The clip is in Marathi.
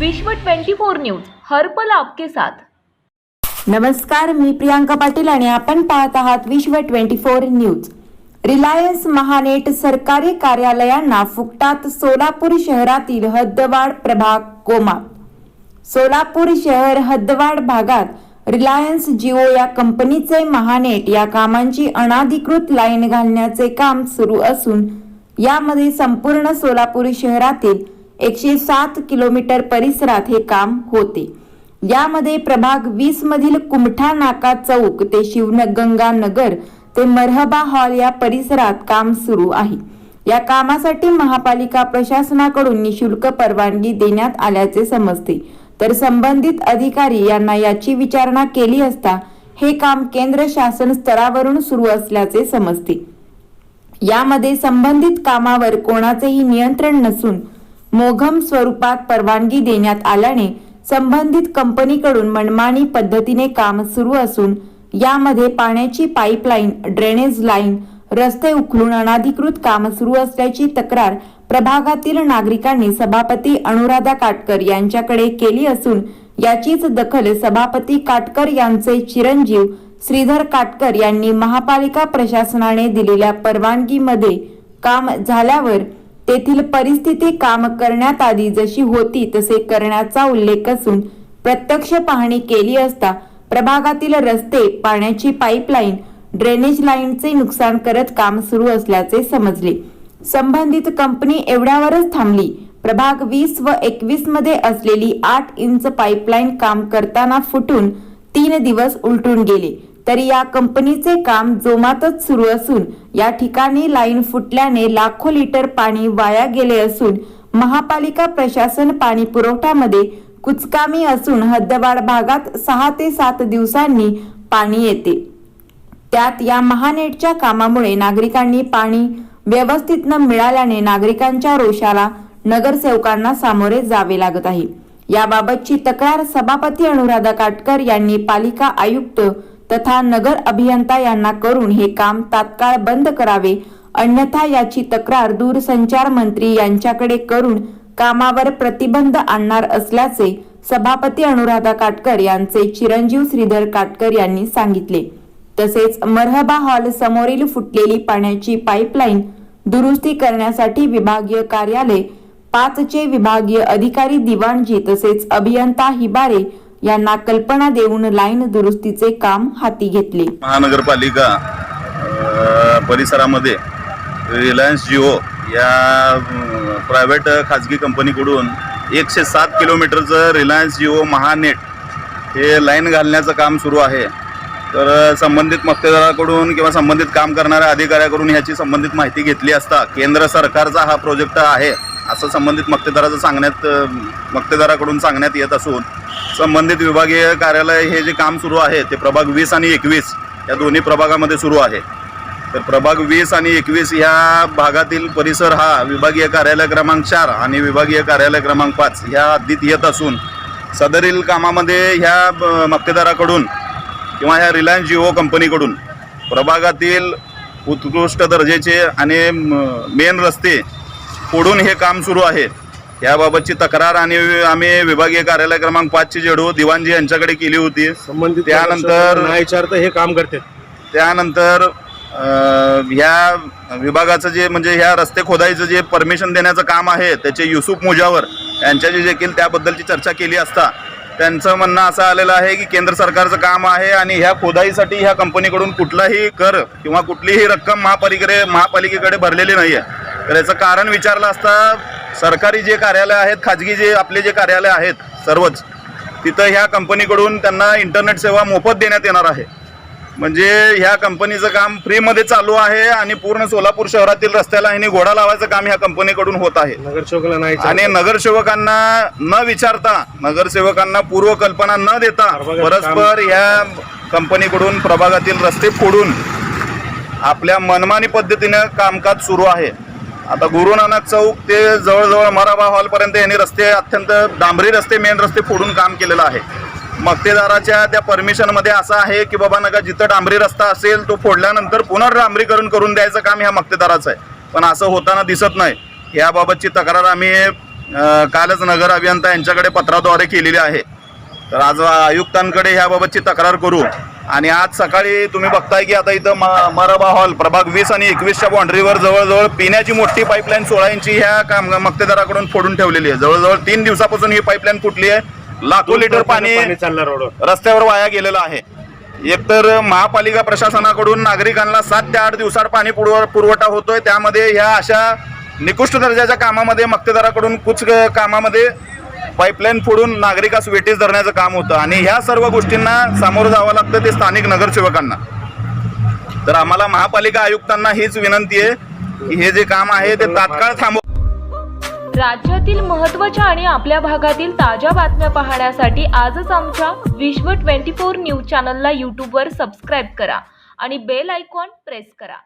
विश्व 24 न्यूज हर्पल आपके साथ. नमस्कार मी प्रियांका पाटील आणि आपण पाहत आहात Vishwa twenty four news. Reliance Mahanet सरकारी कार्यालयांना फुकटात सोलापूर शहरातील हद्दवाड प्रभाग कोमा सोलापूर शहर हद्दवाड भागात रिलायन्स जिओ या कंपनीचे महानेट या कामांची अनाधिकृत लाईन घालण्याचे काम सुरू असून यामध्ये संपूर्ण सोलापूर शहरातील एकशे सात किलोमीटर परिसरात हे काम होते. यामध्ये प्रभाग वीस मधील कुमठा नाका चौक ते शिवगंगा नगर ते मरहबा हॉल या परिसरात काम सुरू आहे. या कामासाठी महापालिका प्रशासनाकडून निशुल्क परवानगी देण्यात आल्याचे समजते. तर संबंधित अधिकारी यांना याची विचारणा केली असता हे काम केंद्र शासन स्तरावरून सुरू असल्याचे समजते. यामध्ये संबंधित कामावर कोणाचेही नियंत्रण नसून मोघम स्वरूपात परवानगी देण्यात आल्याने संबंधित कंपनीकडून मनमानी पद्धतीने काम सुरू असून यामध्ये पाण्याची पाईपलाईन ड्रेनेज लाईन रस्ते उखलून अनाधिकृत काम सुरू असल्याची तक्रार प्रभागातील नागरिकांनी सभापती अनुराधा काटकर यांच्याकडे केली असून याचीच दखल सभापती काटकर यांचे चिरंजीव श्रीधर काटकर यांनी महापालिका प्रशासनाने दिलेल्या परवानगीमध्ये काम झाल्यावर तेथील परिस्थिती काम करण्यात आधी जशी होती तसे करण्याचा उल्लेख असून प्रत्यक्ष पाहणी केली असता प्रभागातील रस्ते पाण्याची पाईपलाईन ड्रेनेज लाईनचे नुकसान करत काम सुरू असल्याचे समजले. संबंधित कंपनी एवढ्यावरच थांबली. प्रभाग वीस व एकवीसमध्ये असलेली आठ इंच पाईपलाईन काम करताना फुटून तीन दिवस उलटून गेले. तरी या कंपनीचे काम जोमातच सुरू असून या ठिकाणी लाईन फुटल्याने लाखो लिटर पाणी वाया गेले असून महापालिका प्रशासन पाणी पुरवठ्यामध्ये कुचकामी असून हद्दवाड भागात सहा ते सात दिवसांनी पाणी येते. त्यात या महानेटच्या कामामुळे नागरिकांनी पाणी व्यवस्थित न मिळाल्याने नागरिकांच्या रोषाला नगरसेवकांना सामोरे जावे लागत आहे. याबाबतची तक्रार सभापती अनुराधा काटकर यांनी पालिका आयुक्त तथा नगर अभियंता यांना करून हे काम तात्काळ बंद करावे. अन्यथा याची तक्रार दूरसंचार मंत्री यांच्याकडे करून कामावर प्रतिबंध आणणार असल्याचे सभापती अनुराधा काटकर यांचे चिरंजीव श्रीधर काटकर यांनी सांगितले. तसेच मरहबा हॉल समोरील फुटलेली पाण्याची पाईपलाईन दुरुस्ती करण्यासाठी विभागीय कार्यालय पाचचे विभागीय अधिकारी दिवाणजी तसेच अभियंता हिबारे यांना कल्पना देऊन लाईन दुरुस्तीचे काम हाती घेतले. महानगरपालिका परिसरामध्ये रिलायन्स जिओ या प्रायव्हेट खाजगी कंपनीकडून एकशे सात किलोमीटरचं रिलायन्स जिओ महानेट हे लाईन घालण्याचं काम सुरू आहे. तर संबंधित मक्तेदाराकडून किंवा संबंधित काम करणाऱ्या अधिकाऱ्याकडून ह्याची संबंधित माहिती घेतली असता केंद्र सरकारचा हा प्रोजेक्ट आहे असं संबंधित मक्तेदाराचं सांगण्यात मक्तेदाराकडून सांगण्यात येत असून संबंधित विभागीय कार्यालय हे जे काम सुरू आहे ते प्रभाग वीस आणि एकवीस या दोन्ही प्रभागामध्ये सुरू आहे. तर प्रभाग वीस आणि एकवीस ह्या भागातील परिसर हा विभागीय कार्यालय क्रमांक चार आणि विभागीय कार्यालय क्रमांक पाच ह्या हद्दीत येत असून सदरील कामामध्ये ह्या मक्तेदाराकडून किंवा ह्या रिलायन्स जिओ कंपनीकडून प्रभागातील उत्कृष्ट दर्जेचे आणि मेन रस्ते फोडून हे काम सुरू आहे. याबाबतची तक्रार आणि आम्ही विभागीय कार्यालय क्रमांक पाचची जेडू दिवाणजी यांच्याकडे केली होती. संबंधित त्यानंतर- नाही विचारतं हे काम करते त्यानंतर अ, ह्या विभागाचं जे म्हणजे ह्या रस्ते खोदाईचं जे परमिशन देण्याचं काम आहे त्याचे युसुफ मुजावर यांच्याशी देखील त्याबद्दलची चर्चा केली असता त्यांचं म्हणणं असं आलेलं आहे की केंद्र सरकारचं काम आहे आणि ह्या खोदाईसाठी ह्या कंपनीकडून कुठलाही कर किंवा कुठलीही रक्कम महापालिकेकडे महापालिकेकडे भरलेली नाही आहे तर याचं कारण विचारलं असता सरकारी जे कार्यालय आहेत खाजगी जे आपले जे कार्यालय आहेत सर्वच तिथं ह्या कंपनीकडून त्यांना इंटरनेट सेवा मोफत देण्यात येणार आहे. म्हणजे ह्या कंपनीचं काम फ्रीमध्ये चालू आहे आणि पूर्ण सोलापूर शहरातील रस्त्याला ह्यांनी घोडा लावायचं काम ह्या कंपनीकडून होत आहे. नगरसेवकाला नाही आणि. नगरसेवकांना न विचारता नगरसेवकांना पूर्व कल्पना न देता परस्पर ह्या कंपनीकडून प्रभागातील रस्ते फोडून आपल्या मनमानी पद्धतीनं कामकाज सुरू आहे. आता गुरु नानक चौक ते जवळजवळ मराबा हॉलपर्यंत यांनी रस्ते अत्यंत डांबरी रस्ते मेन रस्ते फोडून काम केलेलं आहे. मक्तेदाराच्या त्या परमिशनमध्ये असं आहे की बाबा नका जिथं डांबरी रस्ता असेल तो फोडल्यानंतर पुन्हा डांबरीकरण करून द्यायचं काम ह्या मक्तेदाराचं आहे. पण असं होताना दिसत नाही. याबाबतची तक्रार आम्ही कालच नगर अभियंता यांच्याकडे पत्राद्वारे केलेली आहे. तर आज आयुक्तांकडे ह्याबाबतची तक्रार करू. आणि आज सकाळी तुम्ही बघताय की आता इथं मरबा हॉल प्रभाग वीस आणि एकवीसच्या बाउंड्रीवर जवळजवळ पिण्याची मोठी पाईपलाईन सोळा इंची ह्या काम मक्तेदाराकडून फोडून ठेवलेली आहे. जवळजवळ तीन दिवसापासून ही पाईपलाईन फुटली आहे. लाखो लिटर पाणी रस्त्यावर वाया गेलेलं आहे. एकतर महापालिका प्रशासनाकडून नागरिकांना सात ते आठ दिवसात पाणी पुरव पुरवठा होतोय. त्यामध्ये ह्या अशा निकृष्ट दर्जाच्या कामामध्ये मक्तेदाराकडून कुछ कामामध्ये पाईपलाईन फोडून नागरिकास वेटीस धरण्याचं काम होतं. आणि ह्या सर्व गोष्टींना सामोरं जावं लागतं ते स्थानिक नगरसेवकांना. तर आम्हाला महापालिका आयुक्तांना हीच विनंती आहे की हे जे काम आहे ते तात्काळ थांबव. राज्यातील महत्त्वाच्या आणि आपल्या भागातील ताज्या बातम्या पाहण्यासाठी आजच आमच्या विश्व ट्वेंटी फोर न्यूज चॅनलला यूट्यूबवर सबस्क्राईब करा आणि बेल आयकॉन प्रेस करा.